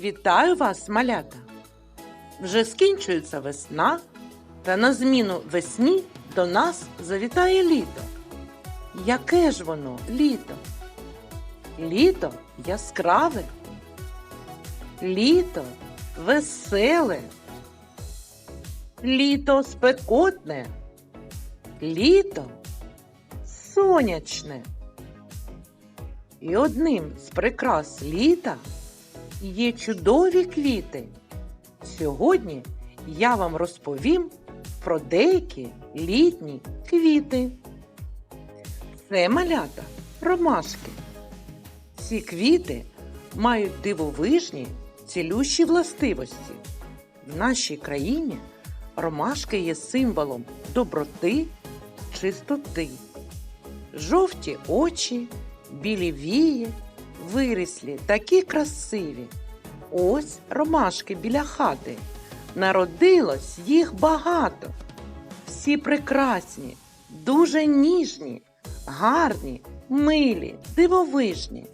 Вітаю вас, малята! Вже скінчується весна, та на зміну весні до нас завітає літо. Яке ж воно літо? Літо яскраве, літо веселе, літо спекотне, літо сонячне. І одним з прикрас літа є чудові квіти. Сьогодні я вам розповім про деякі літні квіти. Це малята ромашки. Ці квіти мають дивовижні цілющі властивості. В нашій країні ромашки є символом доброти, чистоти. Жовті очі, білі вії, виріслі, такі красиві. Ось ромашки біля хати. Народилось їх багато. Всі прекрасні, дуже ніжні, гарні, милі, дивовижні.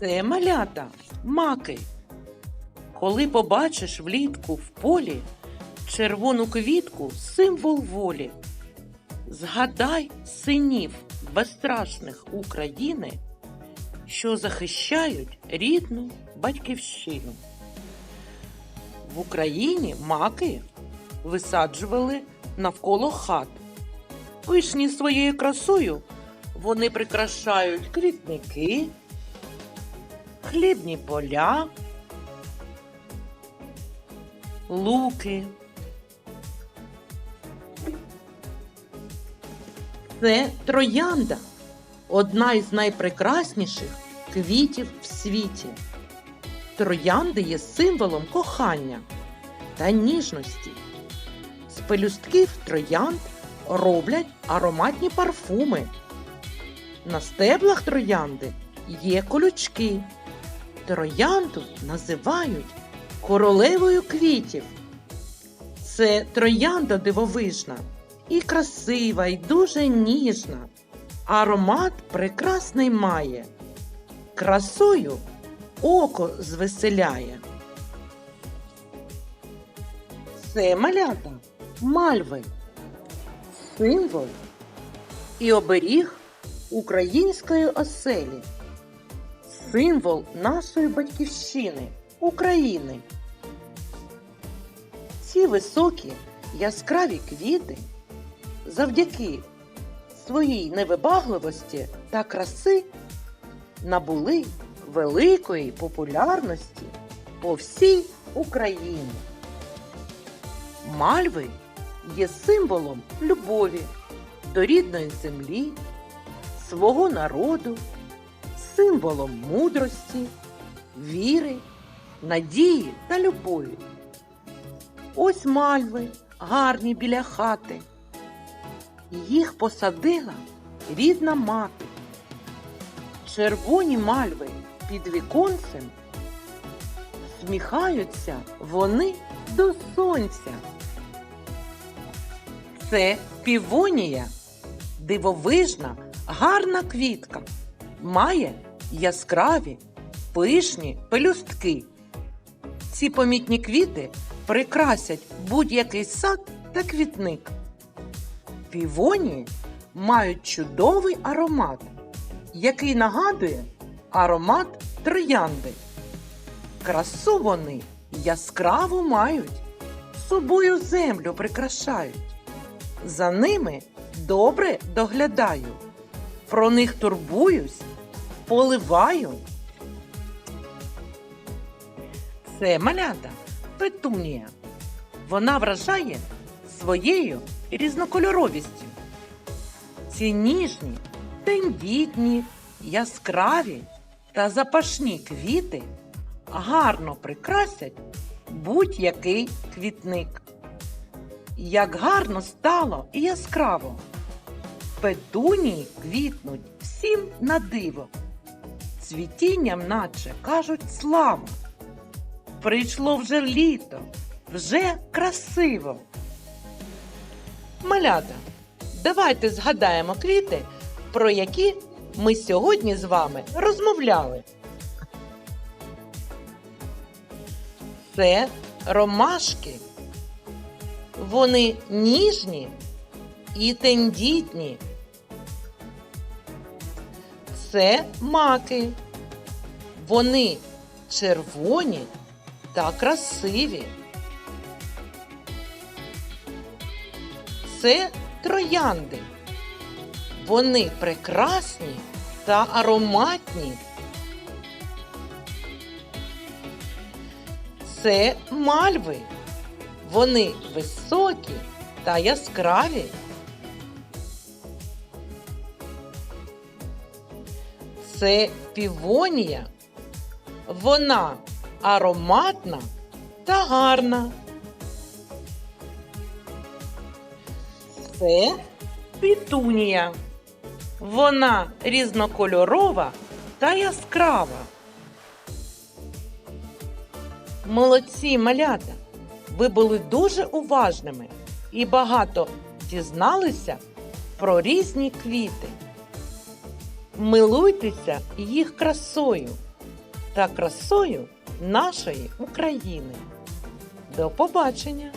Це малята, маки. Коли побачиш влітку в полі червону квітку символ волі. Згадай синів безстрашних України, що захищають рідну батьківщину. В Україні маки висаджували навколо хат. Пишні своєю красою вони прикрашають квітники, хлібні поля, луки. Це троянда, одна із найпрекрасніших квітів в світі. Троянди є символом кохання та ніжності. З пелюстків троянд роблять ароматні парфуми. На стеблах троянди є колючки. Троянду називають королевою квітів. Це троянда дивовижна і красива, і дуже ніжна. Аромат прекрасний має. Красою око звеселяє. Це малята мальви, символ і оберіг української оселі, символ нашої батьківщини, України. Ці високі яскраві квіти завдяки своїй невибагливості та краси набули великої популярності по всій Україні. Мальви є символом любові до рідної землі, свого народу, символом мудрості, віри, надії та любові. Ось мальви гарні біля хати. Їх посадила рідна мати. Червоні мальви під віконцем сміхаються вони до сонця. Це півонія, дивовижна, гарна квітка, має яскраві, пишні пелюстки. Ці помітні квіти прикрасять будь-який сад та квітник. Півонії мають чудовий аромат, який нагадує аромат троянди. Красу вони яскраву мають, собою землю прикрашають. За ними добре доглядаю, про них турбуюсь, поливаю. Це малята петунія. Вона вражає своєю різнокольоровістю. Ці ніжні, тендітні, яскраві та запашні квіти гарно прикрасять будь-який квітник. Як гарно стало і яскраво. Петунії квітнуть всім на диво. Цвітінням, наче кажуть, слава. Прийшло вже літо, вже красиво. Малята, давайте згадаємо квіти, про які ми сьогодні з вами розмовляли. Це ромашки. Вони ніжні і тендітні. Це маки. Вони червоні та красиві. Це троянди. Вони прекрасні та ароматні. Це мальви. Вони високі та яскраві. Це півонія. Вона ароматна та гарна. Це пітунія. Вона різнокольорова та яскрава. Молодці малята! Ви були дуже уважними і багато дізналися про різні квіти. Милуйтеся їх красою та красою нашої України. До побачення!